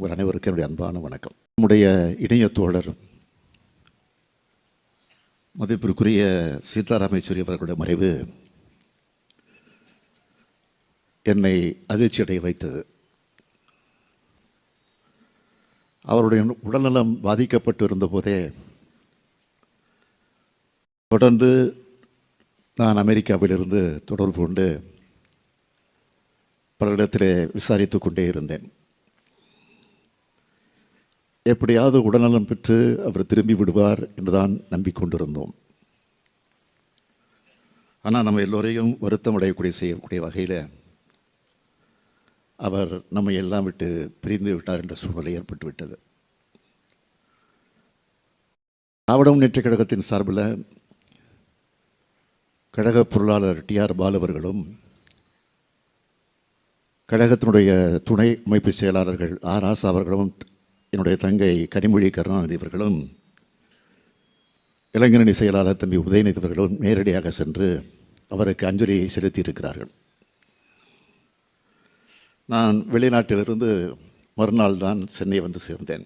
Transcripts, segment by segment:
உங்கள் அனைவருக்கும் என்னுடைய அன்பான வணக்கம். நம்முடைய இணைய தோழர் மதிப்பிற்குரிய சீதாராம் யெச்சூரி அவர்களுடைய மறைவு என்னை அதிர்ச்சியடைய வைத்தது. அவருடைய உடல்நலம் பாதிக்கப்பட்டு இருந்தபோதே தொடர்ந்து நான் அமெரிக்காவிலிருந்து தொடர்பு கொண்டு பல இடத்திலே விசாரித்து கொண்டே இருந்தேன். எப்படியாவது உடல்நலம் பெற்று அவர் திரும்பி விடுவார் என்றுதான் நம்பிக்கொண்டிருந்தோம். ஆனால் நம்ம எல்லோரையும் வருத்தம் அடையக்கூடிய செய்யக்கூடிய வகையில் அவர் நம்மை எல்லாம் விட்டு பிரிந்து விட்டார் என்ற சூழ்நிலை ஏற்பட்டுவிட்டது ஆவடம் நேற்று கழகத்தின் சார்பில் கழக பொருளாளர் டி ஆர் பாலவர்களும் கழகத்தினுடைய துணை அமைப்பு செயலாளர்கள் ஆர். ஆசா அவர்களும் என்னுடைய தங்கை கனிமொழி கருணாநிதி அவர்களும் இளைஞரணி செயலாளர் தம்பி உதயநிதி அவர்களும் நேரடியாக சென்று அவருக்கு அஞ்சலியை செலுத்தியிருக்கிறார்கள். நான் வெளிநாட்டிலிருந்து மறுநாள் தான் சென்னை வந்து சேர்ந்தேன்.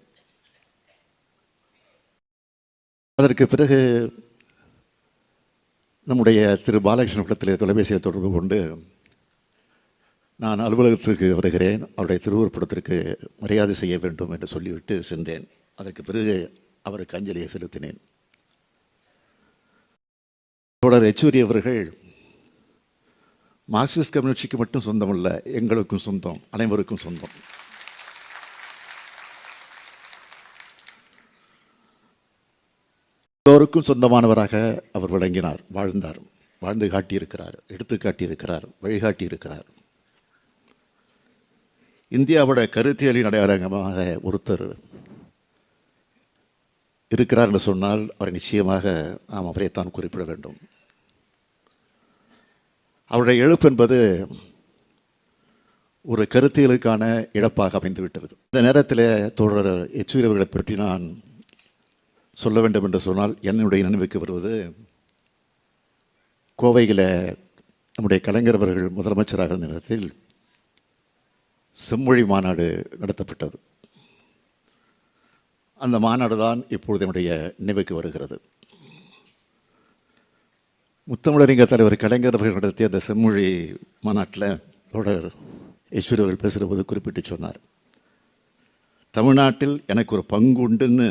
அதற்கு பிறகு நம்முடைய திரு பாலகிருஷ்ண தொலைபேசியை தொலைபேசியில் தொடர்பு கொண்டு நான் அலுவலகத்திற்கு வருகிறேன். அவருடைய திருவுருப்படத்திற்கு மரியாதை செய்ய வேண்டும் என்று சொல்லிவிட்டு சென்றேன். அதற்கு பிறகு அவருக்கு அஞ்சலியை செலுத்தினேன். தொடர் யெச்சூரி அவர்கள் மார்க்சிஸ்ட் கம்யூனிஸ்டுக்கு மட்டும் சொந்தமல்ல எங்களுக்கும் சொந்தம் அனைவருக்கும் சொந்தம். எல்லோருக்கும் சொந்தமானவராக அவர் விளங்கினார் வாழ்ந்தார் வாழ்ந்து காட்டியிருக்கிறார் எடுத்து காட்டியிருக்கிறார் வழிகாட்டி இருக்கிறார் இந்தியாவோட கருத்தியலின் அடையாளங்கமாக ஒருத்தர் இருக்கிறார் என்று சொன்னால் அவரை நிச்சயமாக நாம் அவரைத்தான் குறிப்பிட வேண்டும். அவருடைய இழப்பு என்பது ஒரு கருத்தியலுக்கான இழப்பாக அமைந்துவிட்டது. இந்த நேரத்தில் தோழர் யெச்சூரி அவர்களை பற்றி நான் சொல்ல வேண்டும் என்று சொன்னால் என்னுடைய நினைவுக்கு வருவது கோவையில் நம்முடைய கலைஞர் அவர்கள் முதலமைச்சராக இருந்த நேரத்தில் செம்மொழி மாநாடு நடத்தப்பட்டது. அந்த மாநாடு தான் இப்பொழுது என்னுடைய நினைவுக்கு வருகிறது. முத்தமிழறிஞர் தலைவர் கலைஞர் அவர்கள் நடத்திய அந்த செம்மொழி மாநாட்டில் தொடர் ஈஸ்வரி அவர்கள் பேசுகிறபோது குறிப்பிட்டு சொன்னார். தமிழ்நாட்டில் எனக்கு ஒரு பங்கு உண்டுன்னு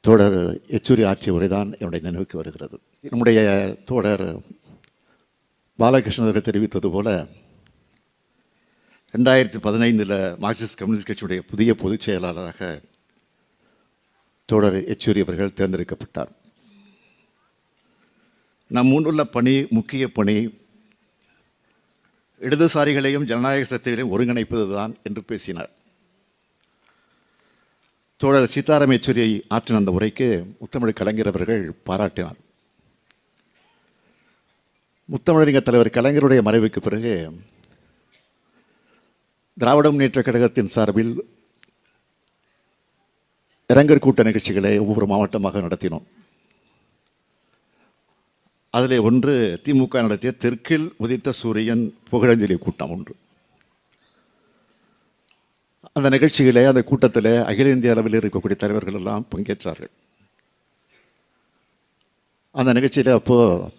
தோழர் ஆட்சி உரை தான் என்னுடைய நினைவுக்கு வருகிறது. நம்முடைய தோழர் பாலகிருஷ்ணன் அவர்கள் தெரிவித்தது போல ரெண்டாயிரத்தி பதினைந்தில் மார்க்சிஸ்ட் கம்யூனிஸ்ட் கட்சியுடைய புதிய பொதுச் செயலாளராக தோழர் எச்சூரி அவர்கள் தேர்ந்தெடுக்கப்பட்டார். நம் முன்னுள்ள பணி முக்கிய பணி இடதுசாரிகளையும் ஜனநாயக சக்திகளையும் ஒருங்கிணைப்பது தான் என்று பேசினார். தோழர் சீதாராம் யெச்சூரியை ஆற்றின அந்த உரைக்கு முத்தமிழ் கலைஞர் அவர்கள் பாராட்டினார். முத்தமிழறிஞர் தலைவர் கலைஞருடைய மறைவுக்கு பிறகு திராவிட முன்னேற்ற கழகத்தின் சார்பில் இரங்கற் கூட்ட நிகழ்ச்சிகளை ஒவ்வொரு மாவட்டமாக நடத்தினோம். அதிலே ஒன்று திமுக நடத்திய தெற்கில் உதித்த சூரியன் புகழஞ்சலி கூட்டம் ஒன்று. அந்த நிகழ்ச்சியிலே அந்த கூட்டத்தில் அகில இந்திய அளவில் இருக்கக்கூடிய தலைவர்கள் எல்லாம் பங்கேற்றார்கள். அந்த நிகழ்ச்சியில் அப்போது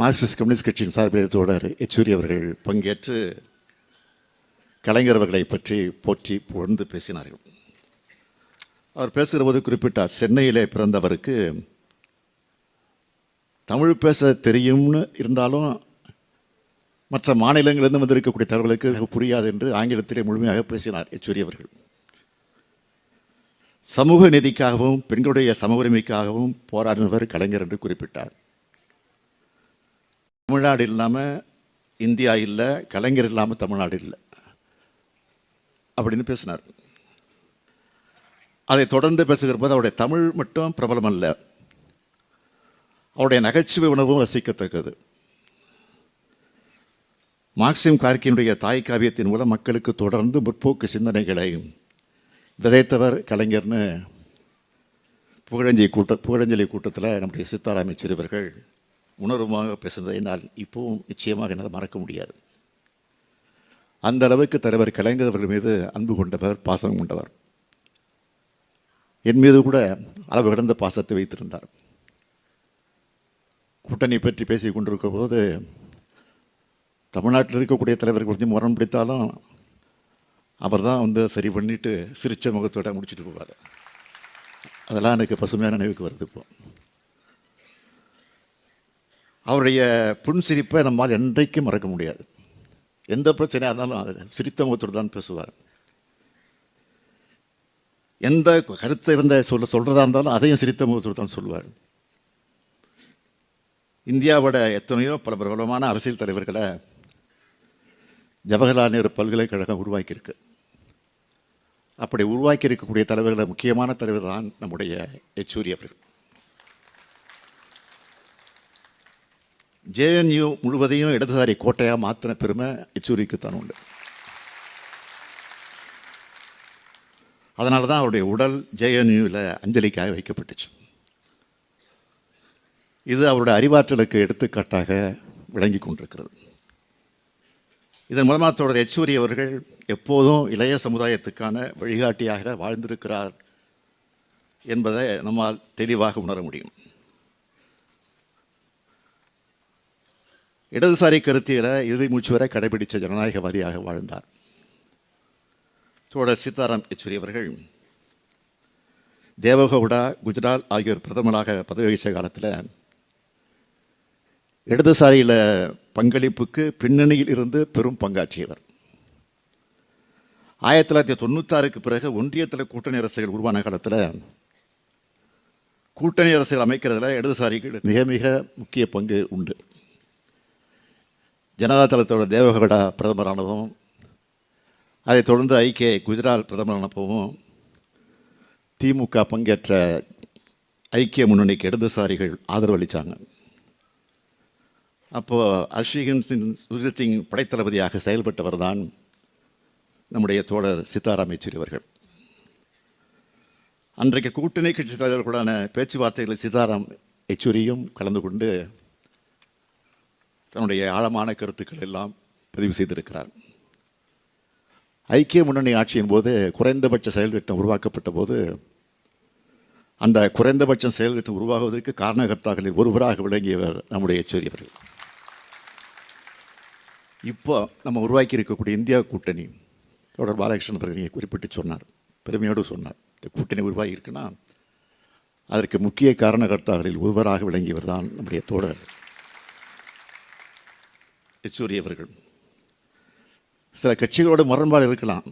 மார்க்சிஸ்ட் கம்யூனிஸ்ட் கட்சியின் சார்பில் தோழர் யெச்சூரி அவர்கள் பங்கேற்று கலைஞர் பற்றி போற்றி புகழ்ந்து பேசினார்கள். அவர் பேசுகிற போது குறிப்பிட்டார் சென்னையிலே பிறந்தவருக்கு தமிழ் பேச தெரியும்னு இருந்தாலும் மற்ற மாநிலங்களிலிருந்து வந்திருக்கக்கூடிய தகவலுக்கு புரியாது என்று ஆங்கிலத்திலே முழுமையாக பேசினார் எச்சூரியவர்கள் சமூக நீதிக்காகவும் பெண்களுடைய சம உரிமைக்காகவும் போராடினவர் கலைஞர் என்று குறிப்பிட்டார். தமிழ்நாடு இல்லாமல் இந்தியா இல்லை கலைஞர் இல்லாமல் தமிழ்நாடு இல்லை. அப்படின்னு பேசினார். அதை தொடர்ந்து பேசுகிற போது அவருடைய தமிழ் மட்டும் பிரபலம் அல்ல அவருடைய நகைச்சுவை உணர்வும் ரசிக்கத்தக்கது. மார்க்சிம் கார்கியினுடைய தாய் காவியத்தின் மூலம் மக்களுக்கு தொடர்ந்து முற்போக்கு சிந்தனைகளை விதைத்தவர் கலைஞர்னு புகழஞ்சி கூட்ட புகழஞ்சலி கூட்டத்தில் நம்முடைய சீதாராம் யெச்சூரி உணர்வுமாக பேசுனதை என்னால் இப்போவும் நிச்சயமாக என்னால் மறக்க முடியாது. அந்த அளவுக்கு தலைவர் கலைஞர் அவர்கள் மீது அன்பு கொண்டவர் பாசம் கொண்டவர். என் மீது கூட அளவு கடந்த பாசத்தை வைத்திருந்தார். கூட்டணி பற்றி பேசிக் கொண்டிருக்கும் போது தமிழ்நாட்டில் இருக்கக்கூடிய தலைவர் கொஞ்சம் முரண் பிடித்தாலும் அவர் தான் வந்து சரி பண்ணிட்டு சிரிச்ச முகத்தோட முடிச்சுட்டு போவார். அதெல்லாம் எனக்கு பசுமையான நினைவுக்கு வருது இப்போ. அவருடைய புன்சிரிப்பை நம்மால் என்றைக்கும் மறக்க முடியாது. எந்த பிரச்சனையாக இருந்தாலும் அது சிரித்த முகத்தோடு தான் பேசுவார். எந்த கருத்து இருந்த சொல்ல சொல்கிறதா இருந்தாலும் அதையும் சிரித்த முகத்தோடு தான் சொல்லுவார் இந்தியாவோட எத்தனையோ பல பிரபலமான அரசியல் தலைவர்களை ஜவஹர்லால் நேரு பல்கலைக்கழகம் உருவாக்கியிருக்கு. அப்படி உருவாக்கி இருக்கக்கூடிய தலைவர்களில் முக்கியமான தலைவர் தான் நம்முடைய யெச்சூரி அவர்கள். ஜேஎன்யூ முழுவதையும் இடதுசாரி கோட்டையாக மாற்றின பெருமை யெச்சூரிக்கு தான் உண்டு அதனால தான் அவருடைய உடல் ஜேஎன்யூவில் அஞ்சலிக்காக வைக்கப்பட்டுச்சு. இது அவருடைய அறிவாற்றலுக்கு எடுத்துக்காட்டாக விளங்கி கொண்டிருக்கிறது. இதன் மூலமாக தொடர் யெச்சூரி அவர்கள் எப்போதும் இளைய சமுதாயத்துக்கான வழிகாட்டியாக வாழ்ந்திருக்கிறார் என்பதை நம்மால் தெளிவாக உணர முடியும். இடதுசாரி கருத்தியலை இறுதி மூச்சு வரை கடைபிடித்த ஜனநாயகவாதியாக வாழ்ந்தார். தோழர் சீதாராம் யெச்சூரி அவர்கள் தேவகவுடா குஜரால் ஆகியோர் பிரதமராக பதவி வகித்த காலத்தில் இடதுசாரியில் பங்களிப்புக்கு பின்னணியில் இருந்து பெரும் பங்காற்றியவர். ஆயிரத்தி தொள்ளாயிரத்தி தொண்ணூத்தாறுக்கு பிறகு ஒன்றியத்தில் கூட்டணி அரசுகள் உருவான காலத்தில் கூட்டணி அரசுகள் அமைக்கிறதுல இடதுசாரிகள் மிக மிக முக்கிய பங்கு உண்டு. ஜனதா தளத்தோட தேவகவுடா பிரதமரானதும் அதைத் தொடர்ந்து ஐக்கிய குஜராத் பிரதமரானப்பவும் திமுக பங்கேற்ற ஐக்கிய முன்னணிக்கு இடதுசாரிகள் ஆதரவு அளித்தாங்க அப்போது அர்ஷிகன் சிங் சுஜித் சிங் படைத்தளபதியாக செயல்பட்டவர் தான் நம்முடைய தோழர் சீதாராம் யெச்சூரி அவர்கள். அன்றைக்கு கூட்டணி கட்சி தலைவர்களுடான பேச்சுவார்த்தைகளில் சீதாராம் யெச்சூரியும் கலந்து கொண்டு தன்னுடைய ஆழமான கருத்துக்கள் எல்லாம் பதிவு செய்திருக்கிறார். ஐக்கிய முன்னணி ஆட்சியின் போது குறைந்தபட்ச செயல் திட்டம் உருவாக்கப்பட்ட போது அந்த குறைந்தபட்சம் செயல் திட்டம் உருவாகுவதற்கு காரணகர்த்தாக்களில் ஒருவராக விளங்கியவர் நம்முடைய யெச்சூரி அவர்கள் இப்போ நம்ம உருவாக்கி இருக்கக்கூடிய இந்தியா கூட்டணி தொடர் பாலகிருஷ்ணன் அவர்கள் நீங்கள் குறிப்பிட்டு சொன்னார் பெருமையோடு சொன்னார். இந்த கூட்டணி உருவாகி இருக்குன்னா அதற்கு முக்கிய காரணகர்த்தாக்களில் ஒருவராக விளங்கியவர் தான் நம்முடைய தோழர். யெச்சூரி அவர்கள் சில கட்சிகளோட முரண்பாடு இருக்கலாம்.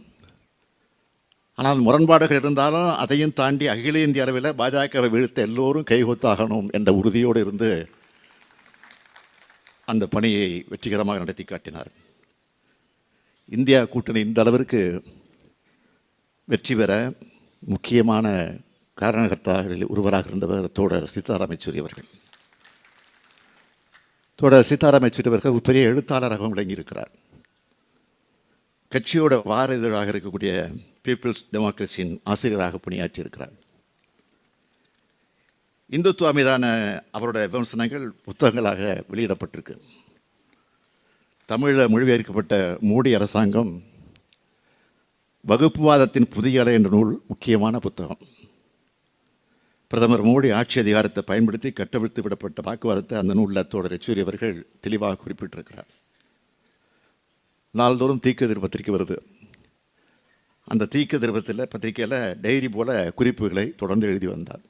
ஆனால் முரண்பாடுகள் இருந்தாலும் அதையும் தாண்டி அகில இந்திய அளவில் பாஜகவை வீழ்த்த எல்லோரும் கைகொத்தாகணும் என்ற உறுதியோடு இருந்து அந்த பணியை வெற்றிகரமாக நடத்தி காட்டினார். இந்தியா கூட்டணி இந்த அளவிற்கு வெற்றி பெற முக்கியமான காரணகர்த்தாக்களில் ஒருவராக இருந்தவர் தோழர் சீதாராம் யெச்சூரி அவர்கள். தொடர் சீதாராம் யெச்சூரி அவர்கள் ஒரு பெரிய எழுத்தாளராகவும் விளங்கியிருக்கிறார். கட்சியோட வார இதழாக இருக்கக்கூடிய பீப்புள்ஸ் டெமோக்ரஸியின் ஆசிரியராக பணியாற்றியிருக்கிறார். இந்துத்துவா மீதான அவரோட விமர்சனங்கள் புத்தகங்களாக வெளியிடப்பட்டிருக்கு. தமிழில் மொழிபெயர்க்கப்பட்ட மோடி அரசாங்கம் வகுப்புவாதத்தின் புதிய அலை என்ற நூல் முக்கியமான புத்தகம். பிரதமர் மோடி ஆட்சி அதிகாரத்தை பயன்படுத்தி கட்டவிழ்த்து விடப்பட்ட வாக்குவாதத்தை அந்த நூலில் தோழர் யெச்சூரி அவர்கள் தெளிவாக குறிப்பிட்டிருக்கிறார். நாள்தோறும் தீக்கதிர் பத்திரிக்கை வருது. அந்த தீக்க திருப்பத்தில் பத்திரிக்கையில் டைரி போல குறிப்புகளை தொடர்ந்து எழுதி வந்தார்.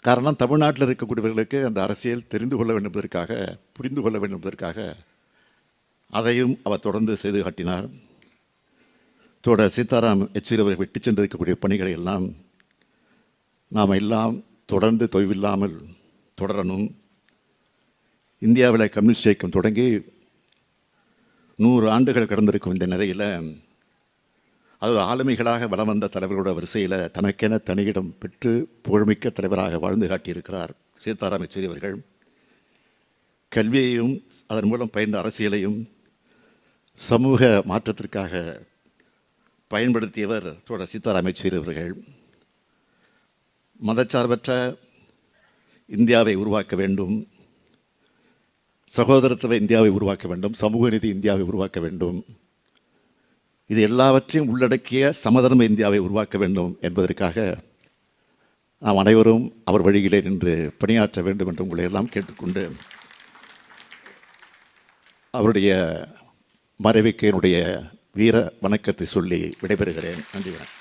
காரணம் தமிழ்நாட்டில் இருக்கக்கூடியவர்களுக்கு அந்த அரசியல் தெரிந்து கொள்ள வேண்டும் புரிந்து கொள்ள வேண்டும் அதையும் அவர் தொடர்ந்து செய்து காட்டினார். தோட சீதாராம் யெச்சூரி அவர்கள் விட்டு சென்றிருக்கக்கூடிய பணிகளை எல்லாம் நாம் எல்லாம் தொடர்ந்து தொய்வில்லாமல் தொடரணும். இந்தியாவில் கம்யூனிஸ்ட் இயக்கம் தொடங்கி நூறு ஆண்டுகள் கடந்திருக்கும் இந்த நிலையில் அது ஆளுமைகளாக வலம் வந்த தலைவர்களோட வரிசையில் தனக்கென தனியிடம் பெற்று புகழ்மிக்க தலைவராக வாழ்ந்து காட்டியிருக்கிறார் சீதாராம் யெச்சூரி அவர்கள். கல்வியையும் அதன் மூலம் பயின்ற அரசியலையும் சமூக மாற்றத்திற்காக பயன்படுத்தியவர் தோழர் சீதாராம் யெச்சூரி அவர்கள். மதச்சார்பற்ற இந்தியாவை உருவாக்க வேண்டும். சகோதரத்துவ இந்தியாவை உருவாக்க வேண்டும். சமூக நீதி இந்தியாவை உருவாக்க வேண்டும். இது எல்லாவற்றையும் உள்ளடக்கிய சமதர்ம இந்தியாவை உருவாக்க வேண்டும் என்பதற்காக நாம் அனைவரும் அவர் வழியிலே நின்று பணியாற்ற வேண்டும் என்று உங்களை எல்லாம் கேட்டுக்கொண்டு அவருடைய மறைவுக்கு என்னுடைய வீர வணக்கத்தை சொல்லி விடைபெறுகிறேன். நன்றி வணக்கம்.